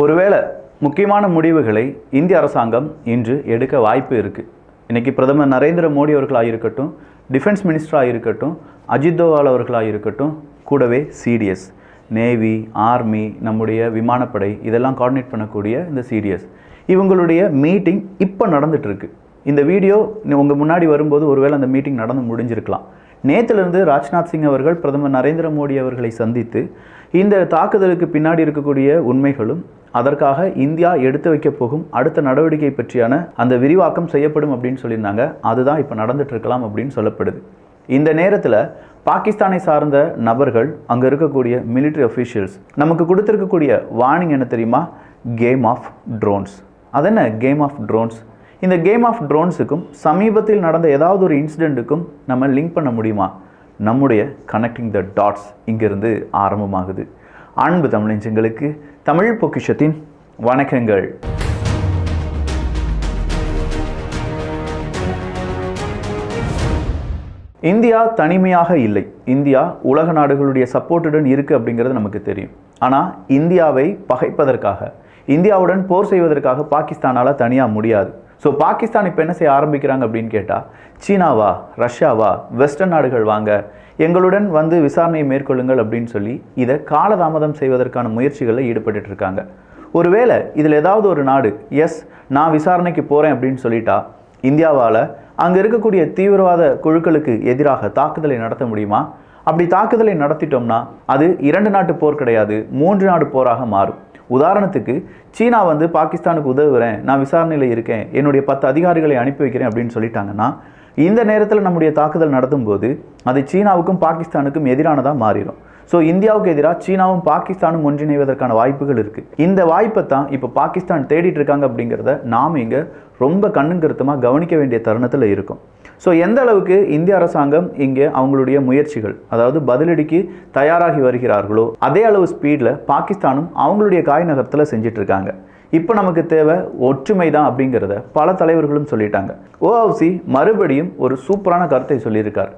ஒருவேளை முக்கியமான முடிவுகளை இந்திய அரசாங்கம் இன்று எடுக்க வாய்ப்பு இருக்குது இன்றைக்கி பிரதமர் நரேந்திர மோடி அவர்களாக இருக்கட்டும் டிஃபென்ஸ் மினிஸ்டராக இருக்கட்டும் அஜித் தோவால் அவர்களாக இருக்கட்டும் கூடவே சிடிஎஸ் நேவி ஆர்மி நம்முடைய விமானப்படை இதெல்லாம் கோஆர்டினேட் பண்ணக்கூடிய இந்த சிடிஎஸ் இவங்களுடைய மீட்டிங் இப்போ நடந்துகிட்ருக்கு இந்த வீடியோ உங்கள் முன்னாடி வரும்போது ஒருவேளை அந்த மீட்டிங் நடந்து முடிஞ்சிருக்கலாம். நேத்திலிருந்து ராஜ்நாத் சிங் அவர்கள் பிரதமர் நரேந்திர மோடி அவர்களை சந்தித்து இந்த தாக்குதலுக்கு பின்னாடி இருக்கக்கூடிய உண்மைகளும் அதற்காக இந்தியா எடுத்து வைக்க போகும் அடுத்த நடவடிக்கை பற்றியான அந்த விரிவாக்கம் செய்யப்படும் அப்படின்னு சொல்லியிருந்தாங்க. அதுதான் இப்போ நடந்துட்டு இருக்கலாம் அப்படின்னு சொல்லப்படுது. இந்த நேரத்தில் பாகிஸ்தானை சார்ந்த நபர்கள் அங்கே இருக்கக்கூடிய மிலிட்ரி அஃபீஷியல்ஸ் நமக்கு கொடுத்துருக்கக்கூடிய வார்னிங் என்ன தெரியுமா? கேம் ஆஃப் ட்ரோன்ஸ் அதென்ன கேம் ஆஃப் ட்ரோன்ஸ் இந்த கேம் ஆஃப் ட்ரோன்ஸுக்கும் சமீபத்தில் நடந்த ஏதாவது ஒரு இன்சிடெண்ட்டுக்கும் நம்ம லிங்க் பண்ண முடியுமா? நம்முடைய கனெக்டிங் த டாட்ஸ் இங்கிருந்து ஆரம்பமாகுது. அன்பு தமிழஞ்சங்களுக்கு தமிழ் பொக்கிஷத்தின் வணக்கங்கள். இந்தியா தனிமையாக இல்லை. இந்தியா உலக நாடுகளுடைய சப்போர்ட்டுடன் இருக்குது அப்படிங்கிறது நமக்கு தெரியும். ஆனால் இந்தியாவை பகைப்பதற்காக இந்தியாவுடன் போர் செய்வதற்காக பாகிஸ்தானால் தனியாக முடியாது. ஸோ பாகிஸ்தான் இப்போ என்ன செய்ய ஆரம்பிக்கிறாங்க அப்படின்னு கேட்டால் சீனாவா ரஷ்யாவா வெஸ்டர்ன் நாடுகள் வாங்க எங்களுடன் வந்து விசாரணையை மேற்கொள்ளுங்கள் அப்படின்னு சொல்லி இதை காலதாமதம் செய்வதற்கான முயற்சிகளில் ஈடுபட்டுட்டு இருக்காங்க. ஒருவேளை இதில் ஏதாவது ஒரு நாடு எஸ் நான் விசாரணைக்கு போகிறேன் அப்படின்னு சொல்லிட்டா இந்தியாவால் அங்கே இருக்கக்கூடிய தீவிரவாத குழுக்களுக்கு எதிராக தாக்குதலை நடத்த முடியுமா? அப்படி தாக்குதலை நடத்திட்டோம்னா அது இரண்டு நாட்டு போர் கிடையாது மூன்று நாடு போராக மாறும். உதாரணத்துக்கு சீனா வந்து பாகிஸ்தானுக்கு உதவுகிறேன் நான் விசாரணையில் இருக்கேன் என்னுடைய பத்து அதிகாரிகளை அனுப்பி வைக்கிறேன் அப்படின்னு சொல்லிட்டாங்கன்னா இந்த நேரத்தில் நம்முடைய தாக்குதல் நடத்தும் போது அது சீனாவுக்கும் பாகிஸ்தானுக்கும் எதிரானதாக மாறிடும். ஸோ இந்தியாவுக்கு எதிராக சீனாவும் பாகிஸ்தானும் ஒன்றிணைவதற்கான வாய்ப்புகள் இருக்குது இந்த வாய்ப்பை தான் இப்போ பாகிஸ்தான் தேடிட்டு இருக்காங்க அப்படிங்கிறத நாம் இங்கே ரொம்ப கண்ணுங்கருத்தமாக கவனிக்க வேண்டிய தருணத்தில் இருக்கும். ஸோ எந்த அளவுக்கு இந்திய அரசாங்கம் இங்கே அவங்களுடைய முயற்சிகள் அதாவது பதிலடிக்கு தயாராகி வருகிறார்களோ அதே அளவு ஸ்பீடில் பாகிஸ்தானும் அவங்களுடைய காய் நகரத்தில் செஞ்சிட்ருக்காங்க. இப்போ நமக்கு தேவை ஒற்றுமை தான் அப்படிங்கிறத பல தலைவர்களும் சொல்லிட்டாங்க. ஓஎஃப்சி மறுபடியும் ஒரு சூப்பரான கருத்தை சொல்லியிருக்கார்.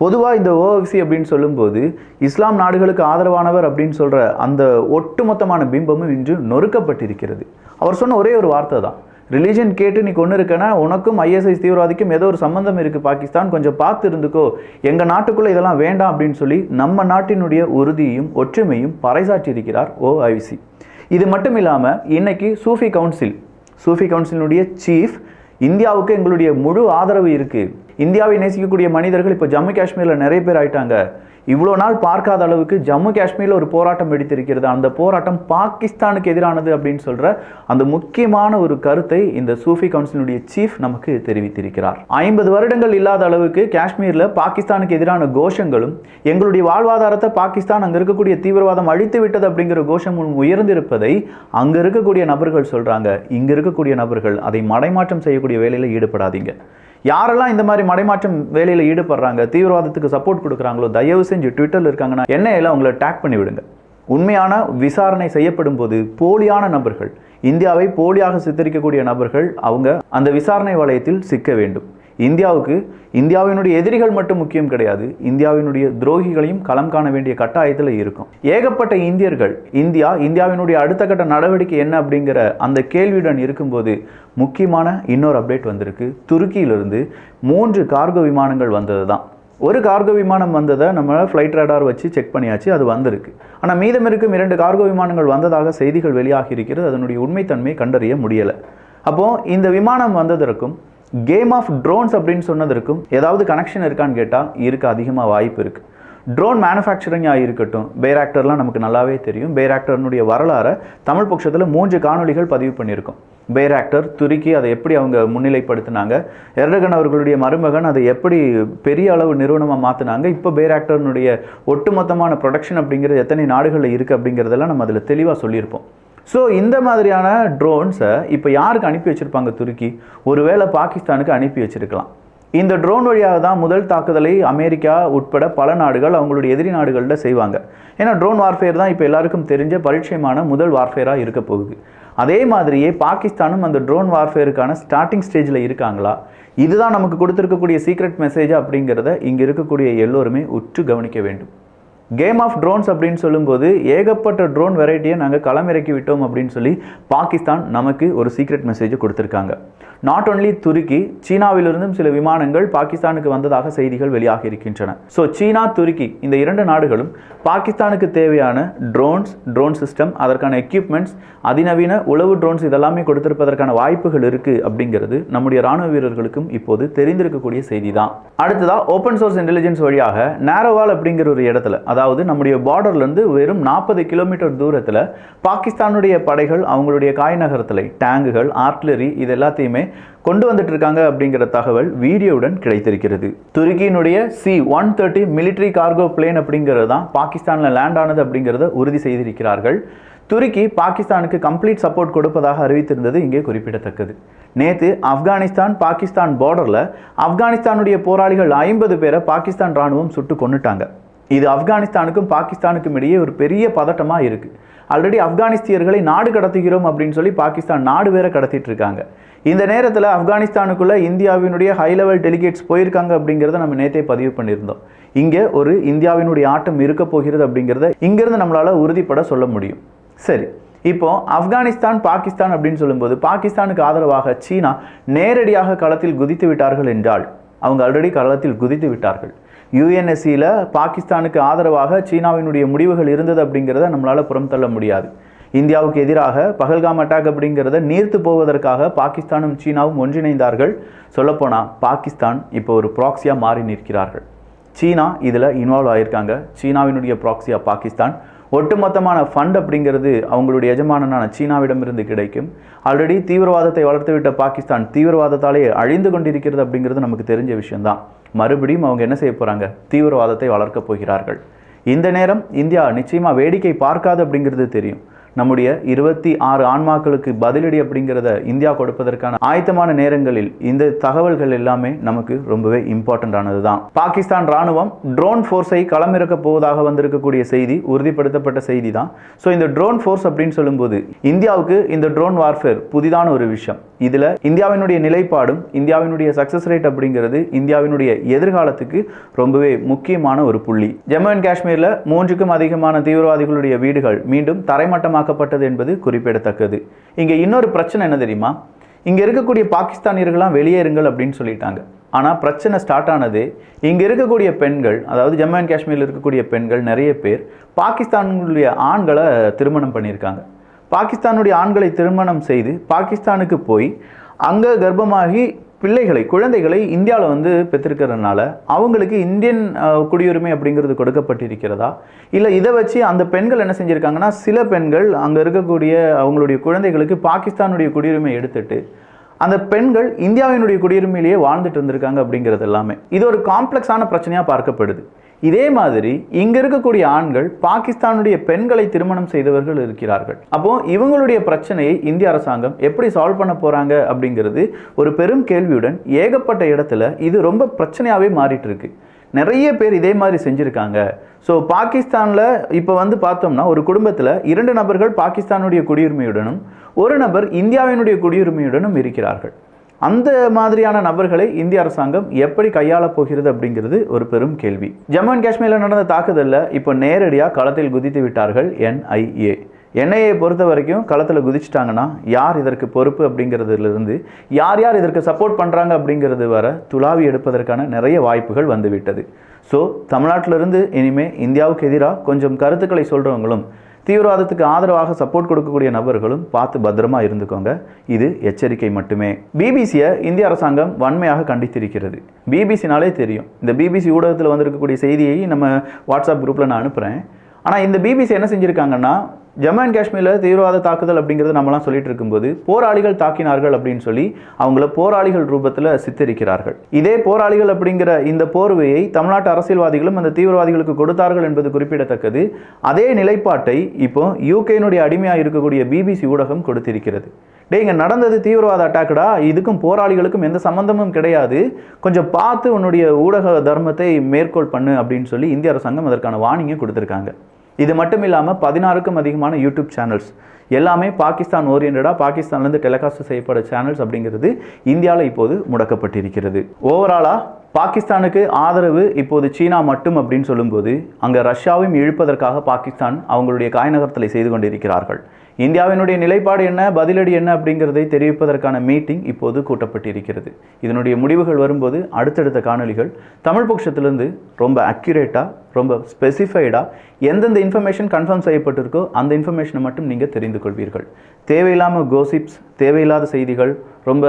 பொதுவாக இந்த ஓஎஃப்சி அப்படின்னு சொல்லும்போது இஸ்லாம் நாடுகளுக்கு ஆதரவானவர் அப்படின்னு சொல்கிற அந்த ஒட்டுமொத்தமான பிம்பமும் இன்று நொறுக்கப்பட்டிருக்கிறது. அவர் சொன்ன ஒரே ஒரு வார்த்தை தான். ரிலீஜன் கேட்டு நீ கொண்டு இருக்கனா? உனக்கும் ஐஎஸ்ஐஸ் தீவிரவாதிக்கும் ஏதோ ஒரு சம்பந்தம் இருக்குது பாகிஸ்தான். கொஞ்சம் பார்த்து இருந்துக்கோ. எங்கள் நாட்டுக்குள்ளே இதெல்லாம் வேண்டாம் அப்படின்னு சொல்லி நம்ம நாட்டினுடைய உறுதியும் ஒற்றுமையும் பறைசாற்றியிருக்கிறார் ஓஐசி இது மட்டும் இல்லாமல் இன்னைக்கு சூஃபி கவுன்சில் சூஃபி கவுன்சிலினுடைய சீஃப் இந்தியாவுக்கு எங்களுடைய முழு ஆதரவு இருக்குது இந்தியாவை நேசிக்கக்கூடிய மனிதர்கள் இப்போ ஜம்மு காஷ்மீரில் நிறைய பேர் ஆயிட்டாங்க. இவ்வளோ நாள் பார்க்காத அளவுக்கு ஜம்மு காஷ்மீரில் ஒரு போராட்டம் வெடித்திருக்கிறது. அந்த போராட்டம் பாகிஸ்தானுக்கு எதிரானது அப்படின்னு சொல்கிற அந்த முக்கியமான ஒரு கருத்தை இந்த சூஃபி கவுன்சிலுடைய சீஃப் நமக்கு தெரிவித்திருக்கிறார். ஐம்பது வருடங்கள் இல்லாத அளவுக்கு காஷ்மீரில் பாகிஸ்தானுக்கு எதிரான கோஷங்களும் எங்களுடைய வாழ்வாதாரத்தை பாகிஸ்தான் அங்கே இருக்கக்கூடிய தீவிரவாதம் அழித்து விட்டது அப்படிங்கிற கோஷம் உயர்ந்திருப்பதை அங்கே இருக்கக்கூடிய நபர்கள் சொல்கிறாங்க இங்கே இருக்கக்கூடிய நபர்கள் அதை மடைமாற்றம் செய்யக்கூடிய வேலையில் ஈடுபடாதீங்க. யாரெல்லாம் இந்த மாதிரி மடைமாற்றம் வேலையில் ஈடுபடுறாங்க தீவிரவாதத்துக்கு சப்போர்ட் கொடுக்குறாங்களோ தயவு செஞ்சு ட்விட்டரில் இருக்காங்கன்னா என்ன எல்லாம் உங்களை டேக் பண்ணி விடுங்க உண்மையான விசாரணை செய்யப்படும் போது போலியான நபர்கள் இந்தியாவை போலியாக சித்தரிக்கக்கூடிய நபர்கள் அவங்க அந்த விசாரணை வளையத்தில் சிக்க வேண்டும். இந்தியாவுக்கு இந்தியாவினுடைய எதிரிகள் மட்டும் முக்கியம் கிடையாது. இந்தியாவினுடைய துரோகிகளையும் களம் காண வேண்டிய கட்டாயத்தில் இருக்கும். ஏகப்பட்ட இந்தியர்கள் இந்தியா இந்தியாவினுடைய அடுத்த கட்ட நடவடிக்கை என்ன அப்படிங்கிற அந்த கேள்வியுடன் இருக்கும்போது முக்கியமான இன்னொரு அப்டேட் வந்திருக்கு. துருக்கியிலிருந்து மூன்று கார்கோ விமானங்கள் வந்தது தான் ஒரு கார்கோ விமானம் வந்ததை நம்ம ஃப்ளைட் ரேடார் வச்சு செக் பண்ணியாச்சு அது வந்திருக்கு. ஆனால் மீதம் இருக்கும் இரண்டு கார்கோ விமானங்கள் வந்ததாக செய்திகள் வெளியாகி இருக்கிறது. அதனுடைய உண்மைத்தன்மையை கண்டறிய முடியலை. அப்போது இந்த விமானம் வந்ததற்கும் கேம் ஆஃப் ட்ரோன்ஸ் அப்படின்னு சொன்னதற்கும் ஏதாவது கனெக்ஷன் இருக்கான்னு கேட்டால் இருக்க அதிகமாக வாய்ப்பு இருக்குது ட்ரோன் மேனுஃபேக்சரிங்காக இருக்கட்டும் பேராக்டர்லாம் நமக்கு நல்லாவே தெரியும். பேராக்டர்னுடைய வரலாறை தமிழ் பட்சத்தில் மூன்று காணொளிகள் பதிவு பண்ணியிருக்கோம். பேராக்டர் துருக்கி அதை எப்படி அவங்க முன்னிலைப்படுத்தினாங்க எர்டகன் அவர்களுடைய மருமகன் அதை எப்படி பெரிய அளவு நிறுவனமாக மாற்றினாங்க இப்போ பேராக்டர்னுடைய ஒட்டுமொத்தமான ப்ரொடக்ஷன் அப்படிங்கிறது எத்தனை நாடுகளில் இருக்குது அப்படிங்கிறதெல்லாம் நம்ம அதில் தெளிவாக சொல்லியிருப்போம். ஸோ இந்த மாதிரியான ட்ரோன்ஸை இப்போ யாருக்கு அனுப்பி வச்சுருப்பாங்க துருக்கி? ஒருவேளை பாகிஸ்தானுக்கு அனுப்பி வச்சுருக்கலாம். இந்த ட்ரோன் வழியாக தான் முதல் தாக்குதலை அமெரிக்கா உட்பட பல நாடுகள் அவங்களுடைய எதிரி நாடுகளில் செய்வாங்க. ஏன்னா ட்ரோன் வார்ஃபேர் தான் இப்போ எல்லாருக்கும் தெரிஞ்ச பரிச்சயமான முதல் வார்ஃபேராக இருக்க போகுது. அதே மாதிரியே பாகிஸ்தானும் அந்த ட்ரோன் வார்ஃபேருக்கான ஸ்டார்டிங் ஸ்டேஜில் இருக்காங்களா? இதுதான் நமக்கு கொடுத்துருக்கக்கூடிய சீக்ரெட் மெசேஜ் அப்படிங்கிறத இங்கே இருக்கக்கூடிய எல்லோருமே உற்று கவனிக்க வேண்டும். கேம் ஆஃப் ட்ரோன்ஸ் அப்படின்னு சொல்லும்போது ஏகப்பட்ட ட்ரோன் வெரைட்டியை நாங்கள் களமிறக்கி விட்டோம் அப்படின்னு சொல்லி பாகிஸ்தான் நமக்கு ஒரு சீக்ரெட் மெசேஜ் கொடுத்துருக்காங்க. நாட் ஒன்லி துருக்கி சீனாவிலிருந்தும் சில விமானங்கள் பாகிஸ்தானுக்கு வந்ததாக செய்திகள் வெளியாகி இருக்கின்றன ஸோ சீனா துருக்கி இந்த இரண்டு நாடுகளும் பாகிஸ்தானுக்கு தேவையான ட்ரோன்ஸ் ட்ரோன் சிஸ்டம் அதற்கான எக்யூப்மெண்ட்ஸ் அதிநவீன உளவு ட்ரோன்ஸ் இதெல்லாமே கொடுத்திருப்பதற்கான வாய்ப்புகள் இருக்குது அப்படிங்கிறது நம்முடைய ராணுவ வீரர்களுக்கும் இப்போது தெரிந்திருக்கக்கூடிய செய்தி தான் அடுத்ததாக ஓப்பன் சோர்ஸ் இன்டெலிஜென்ஸ் வழியாக நேரோவால் அப்படிங்கிற ஒரு இடத்துல அதாவது நம்முடைய பார்டர்லேருந்து வெறும் நாற்பது கிலோமீட்டர் தூரத்தில் பாகிஸ்தானுடைய படைகள் அவங்களுடைய காய் நகரத்தில் டேங்குகள் ஆர்ட்லரி இது எல்லாத்தையுமே கொண்டு வந்துட்டு இருக்காங்க அப்படிங்கிற தகவல் வீடியோவுடன் கிடைத்திருக்கிறது. துருக்கியினுடைய C one thirty military cargo plane அப்படிங்கிறது தான் பாகிஸ்தானில் லேண்ட் ஆனது அப்படிங்கிறத உறுதி செய்திருக்கிறார்கள். துருக்கி பாகிஸ்தானுக்கு கம்ப்ளீட் சப்போர்ட் கொடுப்பதாக அறிவித்திருந்தது இங்கே குறிப்பிடத்தக்கது. நேற்று ஆப்கானிஸ்தான் பாகிஸ்தான் பார்டரில் ஆப்கானிஸ்தானுடைய போராளிகள் ஐம்பது பேரை பாகிஸ்தான் ராணுவம் சுட்டு கொண்டுட்டாங்க இது ஆப்கானிஸ்தானுக்கும் பாகிஸ்தானுக்கும் இடையே ஒரு பெரிய பதட்டமாக இருக்குது ஆல்ரெடி ஆப்கானிஸ்தியர்களை நாடு கடத்துகிறோம் அப்படின்னு சொல்லி பாகிஸ்தான் நாடு வேற கடத்திட்டு இருக்காங்க. இந்த நேரத்தில் ஆப்கானிஸ்தானுக்குள்ளே இந்தியாவினுடைய ஹை லெவல் டெலிகேட்ஸ் போயிருக்காங்க அப்படிங்கிறத நம்ம நேற்றே பதிவு பண்ணியிருந்தோம். இங்கே ஒரு இந்தியாவினுடைய ஆட்டம் இருக்க போகிறது அப்படிங்கிறத இங்கிருந்து நம்மளால் உறுதிப்பட சொல்ல முடியும். சரி இப்போ ஆப்கானிஸ்தான் பாகிஸ்தான் அப்படின்னு சொல்லும்போது பாகிஸ்தானுக்கு ஆதரவாக சீனா நேரடியாக களத்தில் குதித்து விட்டார்கள் என்றால் அவங்க ஆல்ரெடி களத்தில் குதித்து விட்டார்கள். யுஎன்எஸ்சியில் பாகிஸ்தானுக்கு ஆதரவாக சீனாவினுடைய முடிவுகள் இருந்தது அப்படிங்கிறத நம்மளால் புறம் தள்ள முடியாது. இந்தியாவுக்கு எதிராக பகல்காம் அட்டாக் அப்படிங்கிறத நீர்த்து போவதற்காக பாகிஸ்தானும் சீனாவும் ஒன்றிணைந்தார்கள். சொல்லப்போனால் பாகிஸ்தான் இப்போ ஒரு ப்ராக்ஸியாக மாறி நிற்கிறார்கள். சீனா இதில் இன்வால்வ் ஆகியிருக்காங்க சீனாவினுடைய ப்ராக்ஸியாக பாகிஸ்தான். ஒட்டுமொத்தமான ஃபண்ட் அப்படிங்கிறது அவங்களுடைய எஜமானனான சீனாவிடமிருந்து கிடைக்கும். ஆல்ரெடி தீவிரவாதத்தை வளர்த்துவிட்ட பாகிஸ்தான் தீவிரவாதத்தாலேயே அழிந்து கொண்டிருக்கிறது அப்படிங்கிறது நமக்கு தெரிஞ்ச விஷயம்தான். மறுபடியும் அவங்க என்ன செய்ய போகிறாங்க தீவிரவாதத்தை வளர்க்கப் போகிறார்கள். இந்த நேரம் இந்தியா நிச்சயமாக வேடிக்கை பார்க்காது அப்படிங்கிறது தெரியும். நம்முடைய இருபத்தி ஆறு ஆன்மாக்களுக்கு பதிலடி அப்படிங்கிறத இந்தியா கொடுப்பதற்கான ஆயத்தமான நேரங்களில் இந்த தகவல்கள் எல்லாமே நமக்கு ரொம்பவே இம்பார்ட்டൻ്றானது தான் பாகிஸ்தான் ராணுவம் ட்ரோன் ஃபோர்ஸை களமிறக்க போவதாக வந்திருக்கக்கூடிய செய்தி உறுதிப்படுத்தப்பட்ட செய்தி தான் ஸோ இந்த ட்ரோன் ஃபோர்ஸ் அப்படின்னு சொல்லும்போது இந்தியாவுக்கு இந்த ட்ரோன் வார்ஃபேர் புதிதான ஒரு விஷயம். இதில் இந்தியாவினுடைய நிலைப்பாடும் இந்தியாவினுடைய சக்ஸஸ் ரேட் அப்படிங்கிறது இந்தியாவினுடைய எதிர்காலத்துக்கு ரொம்பவே முக்கியமான ஒரு புள்ளி. ஜம்மு அண்ட் காஷ்மீரில் மூன்றுக்கும் அதிகமான தீவிரவாதிகளுடைய வீடுகள் மீண்டும் தரைமட்டமாக்கப்பட்டது என்பது குறிப்பிடத்தக்கது. இங்கே இன்னொரு பிரச்சனை என்ன தெரியுமா? இங்கே இருக்கக்கூடிய பாகிஸ்தானியர்கள்லாம் வெளியேறுங்கள் அப்படின்னு சொல்லிட்டாங்க. ஆனால் பிரச்சனை ஸ்டார்ட் ஆனது இங்கே இருக்கக்கூடிய பெண்கள் அதாவது ஜம்மு அண்ட் காஷ்மீரில் இருக்கக்கூடிய பெண்கள் நிறைய பேர் பாகிஸ்தானுடைய ஆண்களை திருமணம் பண்ணியிருக்காங்க. பாகிஸ்தானுடைய ஆண்களை திருமணம் செய்து பாகிஸ்தானுக்கு போய் அங்கே கர்ப்பமாகி பிள்ளைகளை குழந்தைகளை இந்தியாவில் வந்து பெற்றிருக்கிறதுனால அவங்களுக்கு இந்தியன் குடியுரிமை அப்படிங்கிறது கொடுக்கப்பட்டிருக்கிறதா? இல்லை இதை வச்சு அந்த பெண்கள் என்ன செஞ்சுருக்காங்கன்னா சில பெண்கள் அங்கே இருக்கக்கூடிய அவங்களுடைய குழந்தைகளுக்கு பாகிஸ்தானுடைய குடியுரிமை எடுத்துட்டு அந்த பெண்கள் இந்தியாவினுடைய குடியுரிமையிலேயே வாழ்ந்துட்டு இருந்திருக்காங்க அப்படிங்கிறது எல்லாமே. இது ஒரு காம்ப்ளெக்ஸான பிரச்சனையாக பார்க்கப்படுது. இதே மாதிரி இங்க இருக்கக்கூடிய ஆண்கள் பாகிஸ்தானுடைய பெண்களை திருமணம் செய்தவர்கள் இருக்கிறார்கள். அப்போ இவங்களுடைய பிரச்சனையை இந்திய அரசாங்கம் எப்படி சால்வ் பண்ண போறாங்க அப்படிங்கிறது ஒரு பெரும் கேள்வியுடன் ஏகப்பட்ட இடத்துல இது ரொம்ப பிரச்சனையாவே மாறிட்டு இருக்கு. நிறைய பேர் இதே மாதிரி செஞ்சுருக்காங்க. ஸோ பாகிஸ்தானில் இப்போ வந்து பார்த்தோம்னா ஒரு குடும்பத்தில் இரண்டு நபர்கள் பாகிஸ்தானுடைய குடியுரிமையுடனும் ஒரு நபர் இந்தியாவினுடைய குடியுரிமையுடனும் இருக்கிறார்கள். அந்த மாதிரியான நபர்களை இந்திய அரசாங்கம் எப்படி கையாளப் போகிறது அப்படிங்கிறது ஒரு பெரும் கேள்வி. ஜம்மு அண்ட் காஷ்மீரில் நடந்த தாக்குதலில் இப்போ நேரடியாக களத்தில் குதித்து விட்டார்கள் என்ஐஏ என்ஐஏ பொறுத்த வரைக்கும் களத்தில் குதிச்சிட்டாங்கன்னா யார் இதற்கு பொறுப்பு அப்படிங்கிறதுலேருந்து யார் யார் இதற்கு சப்போர்ட் பண்ணுறாங்க அப்படிங்கிறது வர துளாவி எடுப்பதற்கான நிறைய வாய்ப்புகள் வந்துவிட்டது. ஸோ தமிழ்நாட்டிலிருந்து இனிமேல் இந்தியாவுக்கு எதிராக கொஞ்சம் கருத்துக்களை சொல்கிறவங்களும் தீவிரவாதத்துக்கு ஆதரவாக சப்போர்ட் கொடுக்கக்கூடிய நபர்களும் பார்த்து பத்திரமா இருந்துக்கோங்க. இது எச்சரிக்கை மட்டுமே. பிபிசியை இந்திய அரசாங்கம் வன்மையாக கண்டித்திருக்கிறது. பிபிசினாலே தெரியும். இந்த பிபிசி ஊடகத்தில் வந்திருக்கக்கூடிய செய்தியை நம்ம வாட்ஸ்அப் குரூப்பில் நான் அனுப்புகிறேன் ஆனால் இந்த பிபிசி என்ன செஞ்சுருக்காங்கன்னா ஜம்மு அண்ட் காஷ்மீரில் தீவிரவாத தாக்குதல் அப்படிங்கிறது நம்மலாம் சொல்லிட்டு இருக்கும்போது போராளிகள் தாக்கினார்கள் அப்படின்னு சொல்லி அவங்கள போராளிகள் ரூபத்தில் சித்தரிக்கிறார்கள். இதே போராளிகள் அப்படிங்கிற இந்த போர்வையை தமிழ்நாட்டு அரசியல்வாதிகளும் அந்த தீவிரவாதிகளுக்கு கொடுத்தார்கள் என்பது குறிப்பிடத்தக்கது. அதே நிலைப்பாட்டை இப்போ யூகேனுடைய அடிமையாக இருக்கக்கூடிய பிபிசி ஊடகம் கொடுத்திருக்கிறது. டே இங்கே நடந்தது தீவிரவாத அட்டாக்குடா இதுக்கும் போராளிகளுக்கும் எந்த சம்மந்தமும் கிடையாது. கொஞ்சம் பார்த்து உன்னுடைய ஊடக தர்மத்தை மேற்கோள் பண்ணு அப்படின்னு சொல்லி இந்திய அரசாங்கம் அதற்கான வார்னிங்கை கொடுத்துருக்காங்க. இது மட்டும் இல்லாமல் பதினாறுக்கும் அதிகமான யூடியூப் சேனல்ஸ் எல்லாமே பாகிஸ்தான் ஓரியன்டாக பாகிஸ்தான்லேருந்து டெலிகாஸ்ட் செய்யப்பட சேனல்ஸ் அப்படிங்கிறது இந்தியாவில் இப்போது முடக்கப்பட்டிருக்கிறது. ஓவராலாக பாகிஸ்தானுக்கு ஆதரவு இப்போது சீனா மட்டும் அப்படின்னு சொல்லும்போது அங்கே ரஷ்யாவையும் இழுப்பதற்காக பாகிஸ்தான் அவங்களுடைய காய்நகர்த்தலை செய்து கொண்டிருக்கிறார்கள். இந்தியாவினுடைய நிலைப்பாடு என்ன? பதிலடி என்ன? அப்படிங்கிறதை தெரிவிப்பதற்கான மீட்டிங் இப்போது கூட்டப்பட்டிருக்கிறது. இதனுடைய முடிவுகள் வரும்போது அடுத்தடுத்த காணொளிகள் தமிழ் பட்சத்திலிருந்து ரொம்ப அக்யூரேட்டாக ரொம்ப ஸ்பெசிஃபைடாக எந்தெந்த இன்ஃபர்மேஷன் கன்ஃபார்ம் செய்யப்பட்டிருக்கோ அந்த இன்ஃபர்மேஷனை மட்டும் நீங்கள் தெரிந்து கொள்வீர்கள். தேவையில்லாமல் கோசிப்ஸ் தேவையில்லாத செய்திகள் ரொம்ப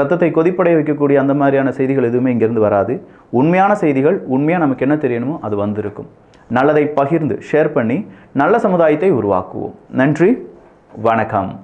ரத்தத்தை கொதிப்படைய வைக்கக்கூடிய அந்த மாதிரியான செய்திகள் எதுவுமே இங்கேருந்து வராது. உண்மையான செய்திகள் உண்மையாக நமக்கு என்ன தெரியணுமோ அது வந்திருக்கும். நல்லதை பகிர்ந்து ஷேர் பண்ணி நல்ல சமுதாயத்தை உருவாக்குவோம். நன்றி வணக்கம்.